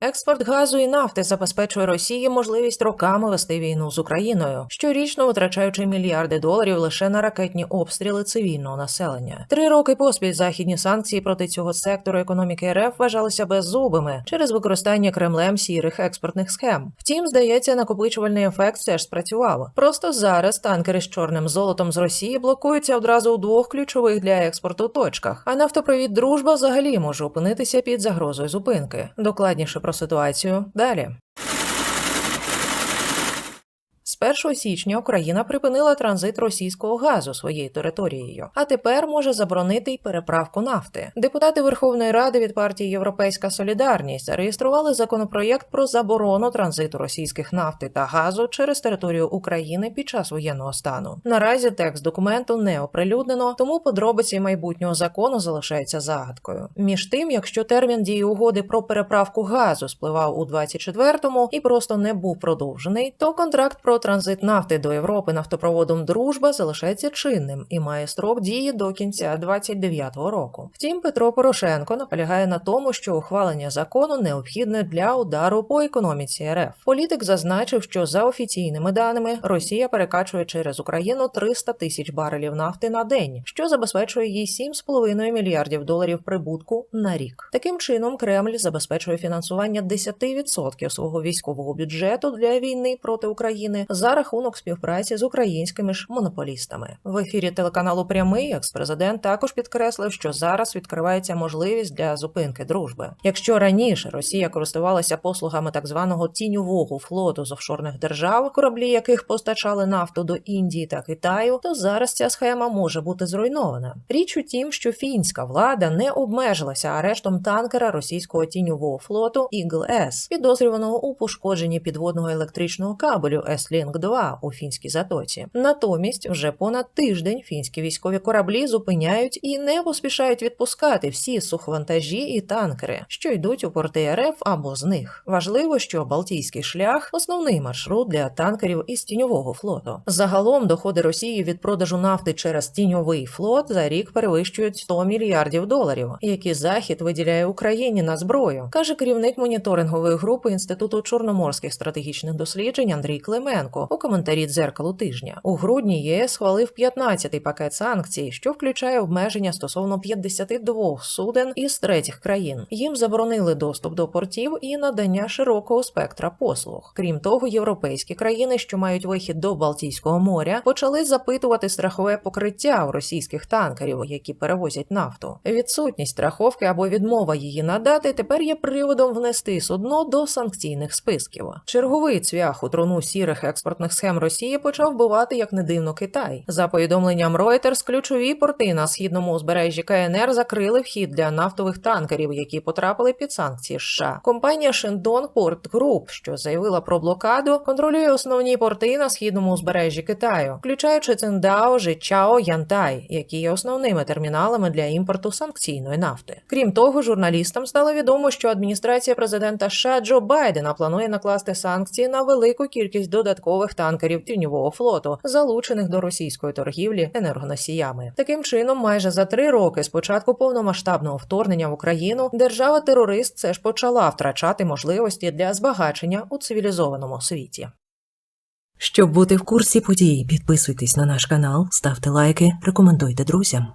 Експорт газу і нафти забезпечує Росії можливість роками вести війну з Україною, щорічно витрачаючи мільярди доларів лише на ракетні обстріли цивільного населення. Три роки поспіль західні санкції проти цього сектору економіки РФ вважалися беззубими через використання Кремлем сірих експортних схем. Втім, здається, накопичувальний ефект все ж спрацював. Просто зараз танкери з чорним золотом з Росії блокуються одразу у двох ключових для експорту точках. А нафтопровід дружба взагалі може опинитися під загрозою зупинки. Докладніше про ситуацію далі. З 1 січня Україна припинила транзит російського газу своєю територією, а тепер може заборонити й переправку нафти. Депутати Верховної Ради від партії Європейська Солідарність зареєстрували законопроєкт про заборону транзиту російських нафти та газу через територію України під час воєнного стану. Наразі текст документу не оприлюднено, тому подробиці майбутнього закону залишаються загадкою. Між тим, якщо термін дії угоди про переправку газу спливав у 24-му і просто не був продовжений, то контракт про транзит нафти до Європи нафтопроводом Дружба залишається чинним і має строк дії до кінця 29-го року. Втім, Петро Порошенко наполягає на тому, що ухвалення закону необхідне для удару по економіці РФ. Політик зазначив, що за офіційними даними Росія перекачує через Україну 300 тисяч барелів нафти на день, що забезпечує їй 7,5 мільярдів доларів прибутку на рік. Таким чином, Кремль забезпечує фінансування 10% свого військового бюджету для війни проти України за рахунок співпраці з українськими ж монополістами. В ефірі телеканалу Прямий екс-президент також підкреслив, що зараз відкривається можливість для зупинки дружби. Якщо раніше Росія користувалася послугами так званого тіньового флоту з офшорних держав, кораблі яких постачали нафту до Індії та Китаю, то зараз ця схема може бути зруйнована. Річ у тім, що фінська влада не обмежилася арештом танкера російського тіньового флоту Eagle S, підозрюваного у пошкодженні підводного електричного кабелю S-Link 2 у фінській затоці. Натомість вже понад тиждень фінські військові кораблі зупиняють і не поспішають відпускати всі суховантажі і танкери, що йдуть у порти РФ або з них. Важливо, що Балтійський шлях основний маршрут для танкерів із тіньового флоту. Загалом доходи Росії від продажу нафти через тіньовий флот за рік перевищують 100 мільярдів доларів, які захід виділяє Україні на зброю, каже керівник моніторингової групи інституту чорноморських стратегічних досліджень Андрій Клименко у коментарі дзеркалу тижня. У грудні ЄС схвалив 15-й пакет санкцій, що включає обмеження стосовно 52 суден із третіх країн. Їм заборонили доступ до портів і надання широкого спектра послуг. Крім того, європейські країни, що мають вихід до Балтійського моря, почали запитувати страхове покриття у російських танкерів, які перевозять нафту. Відсутність страховки або відмова її надати тепер є приводом внести судно до санкційних списків. Черговий цвях у труну сірих експортних схем Росії почав вбивати як не дивно Китай. За повідомленням Reuters, ключові порти на східному узбережжі КНР закрили вхід для нафтових танкерів, які потрапили під санкції США. Компанія Shandong Port Group, що заявила про блокаду, контролює основні порти на східному узбережжі Китаю, включаючи Циндао, Жичао, Янтай, які є основними терміналами для імпорту санкційної нафти. Крім того, журналістам стало відомо, що адміністрація президента США Джо Байдена планує накласти санкції на велику кількість додаткових танкерів тіньового флоту, залучених до російської торгівлі енергоносіями. Таким чином, майже за три роки з початку повномасштабного вторгнення в Україну держава-терорист все ж почала втрачати можливості для збагачення у цивілізованому світі. Щоб бути в курсі подій, підписуйтесь на наш канал, ставте лайки, рекомендуйте друзям.